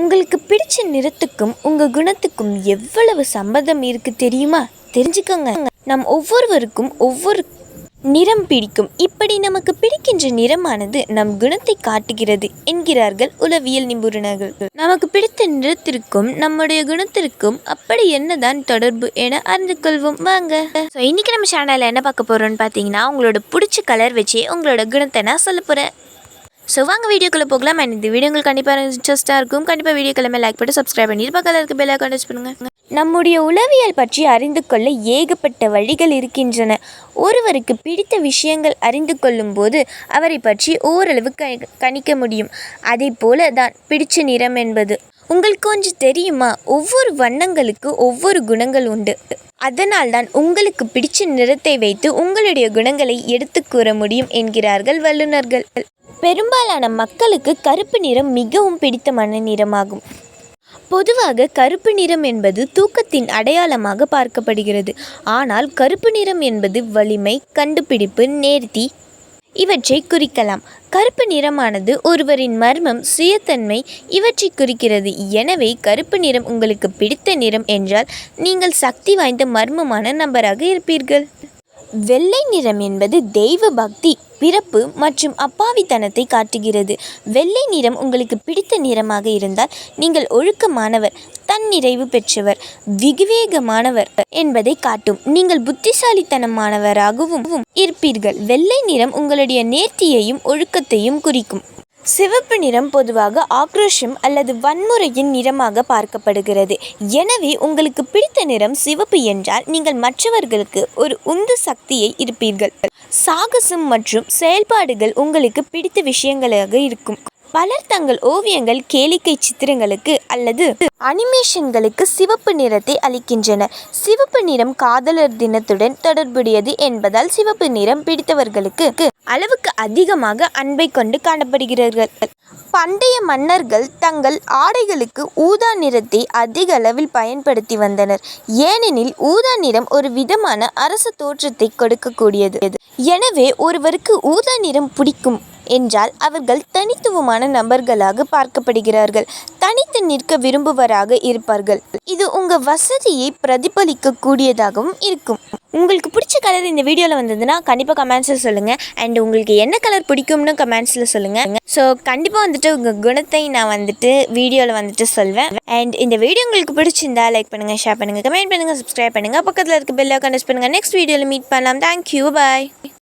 உங்களுக்கு பிடிச்ச நிறத்துக்கும் உங்கள் குணத்துக்கும் எவ்வளவு சம்பந்தம் இருக்குது தெரியுமா? தெரிஞ்சுக்கோங்க. நம் ஒவ்வொருவருக்கும் ஒவ்வொரு நிறம் பிடிக்கும். இப்படி நமக்கு பிடிக்கின்ற நிறமானது நம் குணத்தை காட்டுகிறது என்கிறார்கள் உளவியல் நிபுணர்கள். நமக்கு பிடித்த நிறத்திற்கும் நம்முடைய குணத்திற்கும் அப்படி என்னதான் தொடர்பு என அறிந்து கொள்வோம். வாங்க. ஸோ இன்னைக்கு நம்ம சேனலில் என்ன பார்க்க போறோம்னு பார்த்தீங்கன்னா உங்களோட பிடிச்ச கலர் வச்சு உங்களோட குணத்தை நான் சொல்ல போகிறேன் ஸோ வாங்க வீடியோக்குள்ளே போகலாம். அண்ட் இந்த வீடியோ உங்களுக்கு கண்டிப்பாக இன்ட்ரெஸ்ட்டாக இருக்கும். கண்டிப்பாக வீடியோ கிளம்ப லைக் பண்ணி சப்ஸ்கிரைப் பண்ணி பக்கத்தில் இருக்க பெல் ஐக்கான் பண்ணுங்க. நம்முடைய உளவியல் பற்றி அறிந்து கொள்ள ஏகப்பட்ட வழிகள் இருக்கின்றன. ஒருவருக்கு பிடித்த விஷயங்கள் அறிந்து கொள்ளும் போது அவரை பற்றி ஓரளவு க கணிக்க முடியும். அதே போல தான் பிடிச்ச நிறம் என்பது. உங்களுக்கு கொஞ்சம் தெரியுமா? ஒவ்வொரு வண்ணங்களுக்கு ஒவ்வொரு குணங்கள் உண்டு. அதனால்தான் உங்களுக்கு பிடிச்ச நிறத்தை வைத்து உங்களுடைய குணங்களை எடுத்து கூற முடியும் என்கிறார்கள் வல்லுநர்கள். பெரும்பாலான மக்களுக்கு கருப்பு நிறம் மிகவும் பிடித்தமான நிறமாகும். பொதுவாக கருப்பு நிறம் என்பது தூக்கத்தின் அடையாளமாக பார்க்கப்படுகிறது. ஆனால் கருப்பு நிறம் என்பது வலிமை கண்டுபிடிப்பு நேர்த்தி இவற்றை குறிக்கலாம். கருப்பு நிறமானது ஒருவரின் மர்மம் சுயத்தன்மை இவற்றை குறிக்கிறது. எனவே கருப்பு நிறம் உங்களுக்கு பிடித்த நிறம் என்றால் நீங்கள் சக்தி வாய்ந்த மர்மமான நபராக இருப்பீர்கள். வெள்ளை நிறம் என்பது தெய்வ பக்தி பிறப்பு மற்றும் அப்பாவித்தனத்தை காட்டுகிறது. வெள்ளை நிறம் உங்களுக்கு பிடித்த நிறமாக இருந்தால் நீங்கள் ஒழுக்கமானவர் தன்னிறைவு பெற்றவர் விவேகமானவர் என்பதை காட்டும். நீங்கள் புத்திசாலித்தனமானவராகவும் இருப்பீர்கள். வெள்ளை நிறம் உங்களுடைய நேர்த்தியையும் ஒழுக்கத்தையும் குறிக்கும். சிவப்பு நிறம் பொதுவாக ஆக்ரோஷம் அல்லது வன்முறையின் நிறமாக பார்க்கப்படுகிறது. எனவே உங்களுக்கு பிடித்த நிறம் சிவப்பு என்றால் நீங்கள் மற்றவர்களுக்கு ஒரு உந்து சக்தியை இருப்பீர்கள். சாகசம் மற்றும் செயல்பாடுகள் உங்களுக்கு பிடித்த விஷயங்களாக இருக்கும். பலர் தங்கள் ஓவியங்கள் கேளிக்கை சித்திரங்களுக்கு அல்லது அனிமேஷன்களுக்கு சிவப்பு நிறத்தை அளிக்கின்றனர் சிவப்பு நிறம் காதலர் தினத்துடன் தொடர்புடையது என்பதால் சிவப்பு நிறம் பிடித்தவர்களுக்கு அளவுக்கு அதிகமாக அன்பை கொண்டு காணப்படுகிறார்கள். பண்டைய மன்னர்கள் தங்கள் ஆடைகளுக்கு ஊதா நிறத்தை அதிக அளவில் பயன்படுத்தி வந்தனர். ஏனெனில் ஊதா நிறம் ஒரு விதமான அரச தோற்றத்தை கொடுக்கக்கூடியது. எனவே ஒருவருக்கு ஊதா நிறம் பிடிக்கும் என்றால் அவர்கள் தனித்துவமான நபர்களாக பார்க்கப்படுகிறார்கள். தனித்து நிற்க விரும்புவராக இருப்பார்கள். இது உங்க வசதியை பிரதிபலிக்க கூடியதாகவும் இருக்கும். உங்களுக்கு பிடிச்ச கலர் இந்த வீடியோவில் வந்ததுன்னா கண்டிப்பாக கமெண்ட்ஸில் சொல்லுங்கள் அண்ட் உங்களுக்கு என்ன கலர் பிடிக்கும்னு கமெண்ட்ஸில் சொல்லுங்கள் ஸோ கண்டிப்பாக வந்துட்டு உங்கள் குணத்தை நான் வந்துட்டு வீடியோவில் வந்துட்டு சொல்வேன். அண்ட் இந்த வீடியோ உங்களுக்கு பிடிச்சிருந்தா லைக் பண்ணுங்கள் ஷேர் பண்ணுங்கள் கமெண்ட் பண்ணுங்கள் சப்ஸ்கிரைப் பண்ணுங்கள் பக்கத்தில் இருக்க பெல் ஐக்கான் பண்ணுங்கள் நெக்ஸ்ட் வீடியோவில் மீட் பண்ணலாம். Thank you bye